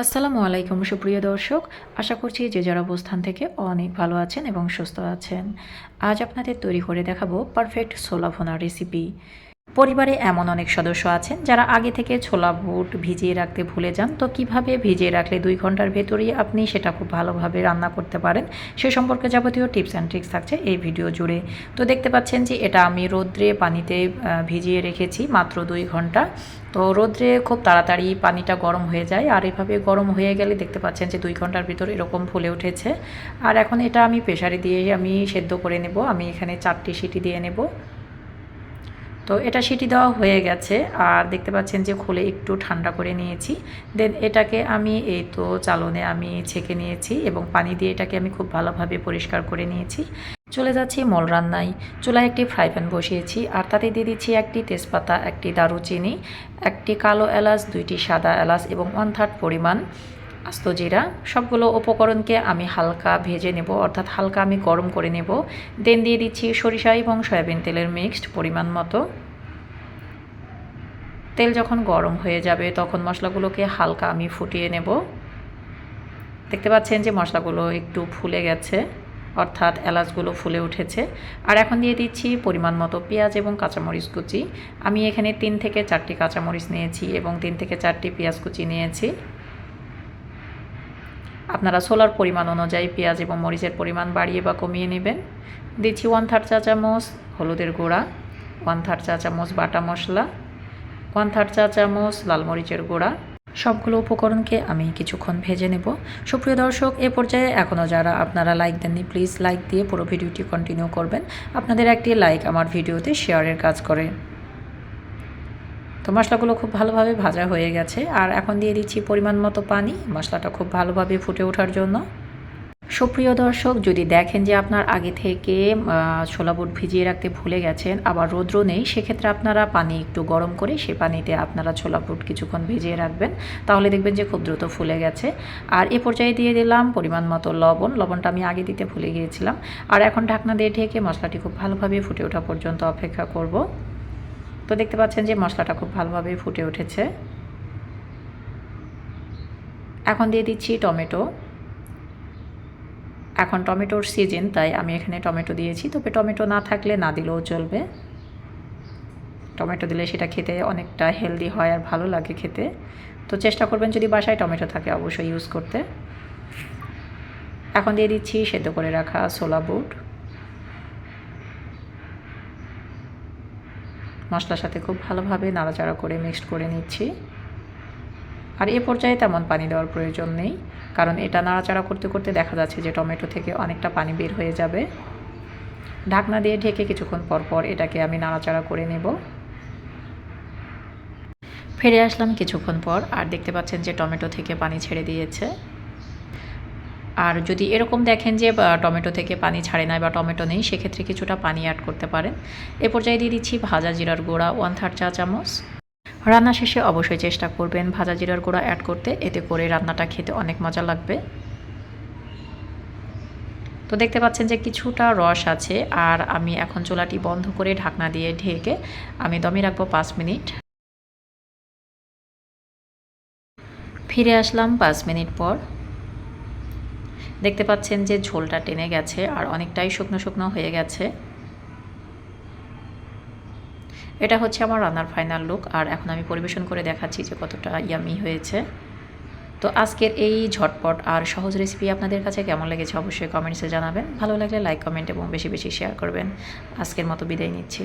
আসসালামু আলাইকুম, সুপ্রিয় দর্শক। আশা করছি যে যার অবস্থান থেকে অনেক ভালো আছেন এবং সুস্থ আছেন। আজ আপনাদের তৈরি করে দেখাবো পারফেক্ট ছোলা ভোনা রেসিপি পরিবারে এমন অনেক সদস্য আছেন যারা আগে থেকে ছোলা বুট ভিজিয়ে রাখতে ভুলে যান। তো কীভাবে ভিজিয়ে রাখলে দুই ঘণ্টার ভেতরেই আপনি সেটা খুব ভালোভাবে রান্না করতে পারেন? সে সম্পর্কে যাবতীয় টিপস অ্যান্ড ট্রিক্স থাকছে এই ভিডিও জুড়ে। তো দেখতে পাচ্ছেন যে এটা আমি রোদ্রে পানিতে ভিজিয়ে রেখেছি মাত্র দুই ঘণ্টা। তো রোদ্রে খুব তাড়াতাড়ি পানিটা গরম হয়ে যায়। আর এভাবে গরম হয়ে গেলে দেখতে পাচ্ছেন যে দুই ঘণ্টার ভিতর এরকম ফুলে উঠেছে। আর এখন এটা আমি প্রেশারে দিয়ে আমি সেদ্ধ করে নেব। আমি এখানে চারটি সিটি দিয়ে নেব। তো এটা সেটি দেওয়া হয়ে গেছে, আর দেখতে পাচ্ছেন যে খুলে একটু ঠান্ডা করে নিয়েছি। দেন এটাকে আমি এই তো চালনে আমি ছেঁকে নিয়েছি এবং পানি দিয়ে এটাকে আমি খুব ভালোভাবে পরিষ্কার করে নিয়েছি। চলে যাচ্ছি মল রান্নায়। চুলায় একটি ফ্রাই প্যান বসিয়েছি, আর তাতে দিয়ে দিচ্ছি একটি তেজপাতা, একটি দারুচিনি, একটি কালো এলাচ, দুইটি সাদা এলাচ এবং ওয়ান থার্ড পরিমাণ আস্ত জিরা, সবগুলো উপকরণকে আমি হালকা ভেজে নেব, অর্থাৎ হালকা আমি গরম করে নেব। দেন দিয়ে দিচ্ছি সরিষা এবং সয়াবিন তেলের মিক্সড পরিমাণ মতো। তেল যখন গরম হয়ে যাবে, তখন মশলাগুলোকে হালকা আমি ফুটিয়ে নেব। দেখতে পাচ্ছেন যে মশলাগুলো একটু ফুলে গেছে, অর্থাৎ এলাচগুলো ফুলে উঠেছে। আর এখন দিয়ে দিচ্ছি পরিমাণ মতো পেঁয়াজ এবং কাঁচামরিচ কুচি। আমি এখানে তিন থেকে চারটি কাঁচামরিচ নিয়েছি এবং তিন থেকে চারটি পেঁয়াজ কুচি নিয়েছি। আপনারা সোলার পরিমাণ অনুযায়ী পেঁয়াজ এবং মরিচের পরিমাণ বাড়িয়ে বা কমিয়ে নেবেন। দিচ্ছি ওয়ান থার্ড চা চামচ হলুদের গুঁড়া ওয়ান থার্ড চা চামচ বাটা মশলা ওয়ান থার্ড চা চামচ লাল মরিচের গুঁড়া। সবগুলো উপকরণকে আমি কিছুক্ষণ ভেজে নেব। সুপ্রিয় দর্শক, এ পর্যায়ে এখনও যারা আপনারা লাইক দেননি প্লিজ লাইক দিয়ে পুরো ভিডিওটি কন্টিনিউ করবেন। আপনাদের একটি লাইক আমার ভিডিওতে শেয়ারের কাজ করে। তো মশলাগুলো খুব ভালোভাবে ভাজা হয়ে গেছে। আর এখন দিয়ে দিচ্ছি পরিমাণ মতো পানি। মশলাটা খুব ভালোভাবে ফুটে ওঠার জন্য। সুপ্রিয় দর্শক, যদি দেখেন যে আপনার আগে থেকে ছোলা বুট ভিজিয়ে রাখতে ভুলে গেছেন, আবার রৌদ্র নেই, সেক্ষেত্রে আপনারা পানি একটু গরম করে সে পানিতে আপনারা ছোলা বুট কিছুক্ষণ ভিজিয়ে রাখবেন। তাহলে দেখবেন যে খুব দ্রুত ফুলে গেছে। আর এ পর্যায়ে দিয়ে দিলাম পরিমাণ মতো লবণ। লবণটা আমি আগে দিতে ভুলে গিয়েছিলাম। আর এখন ঢাকনা দিয়ে ঢেকে মশলাটি খুব ভালোভাবে ফুটে ওঠা পর্যন্ত অপেক্ষা করব। তো দেখতে পাচ্ছেন যে মশলাটা খুব ভালোভাবে ফুটে উঠেছে। এখন দিয়ে দিচ্ছি টমেটো। এখন টমেটোর সিজন, তাই আমি এখানে টমেটো দিয়েছি। তবে টমেটো না থাকলে না দিলেও চলবে। টমেটো দিলে সেটা খেতে অনেকটা হেলদি হয় আর ভালো লাগে খেতে। তো চেষ্টা করবেন যদি বাসায় টমেটো থাকে অবশ্যই ইউজ করতে। এখন দিয়ে দিচ্ছি সেদ্ধ করে রাখা ছোলা বুট। মশলার সাথে খুব ভালোভাবে নাড়াচাড়া করে মিক্সড করে নিচ্ছি। আর এ পর্যায়ে তেমন পানি দেওয়ার প্রয়োজন নেই, কারণ এটা নাড়াচাড়া করতে করতে দেখা যাচ্ছে যে টমেটো থেকে অনেকটা পানি বের হয়ে যাবে। ঢাকনা দিয়ে ঢেকে কিছুক্ষণ পর পর এটাকে আমি নাড়াচাড়া করে নেব। ফিরে আসলাম কিছুক্ষণ পর, আর দেখতে পাচ্ছেন যে টমেটো থেকে পানি ছেড়ে দিয়েছে। আর যদি এরকম দেখেন যে টমেটো থেকে পানি ছাড়ে নাই বা টমেটো নেই, সেক্ষেত্রে কিছুটা পানি অ্যাড করতে পারেন। এ পর্যায়ে দিয়ে দিচ্ছি ভাজা জিরার গুঁড়া ওয়ান থার্ড চা চামচ। রান্না শেষে অবশ্যই চেষ্টা করবেন ভাজা জিরার গুঁড়া অ্যাড করতে, এতে করে রান্নাটা খেতে অনেক মজা লাগবে। তো দেখতে পাচ্ছেন যে, কিছুটা রস আছে, আর আমি এখন চোলাটি বন্ধ করে ঢাকনা দিয়ে ঢেকে আমি দমে রাখব পাঁচ মিনিট। ফিরে আসলাম পাঁচ মিনিট পর। দেখতে পাচ্ছেন যে ঝোলটা টেনে গেছে আর অনেকটাই শুকনো শুকনো হয়ে গেছে। এটা হচ্ছে আমার রান্নার ফাইনাল লুক আর এখন আমি পরিবেশন করে দেখাচ্ছি যে কতটা ইয়ামি হয়েছে। তো আজকের এই ঝটপট আর সহজ রেসিপি আপনাদের কাছে কেমন লেগেছে অবশ্যই কমেন্টসে জানাবেন। ভালো লাগলে লাইক কমেন্ট এবং বেশি বেশি শেয়ার করবেন। আজকের মতো বিদায় নিচ্ছি।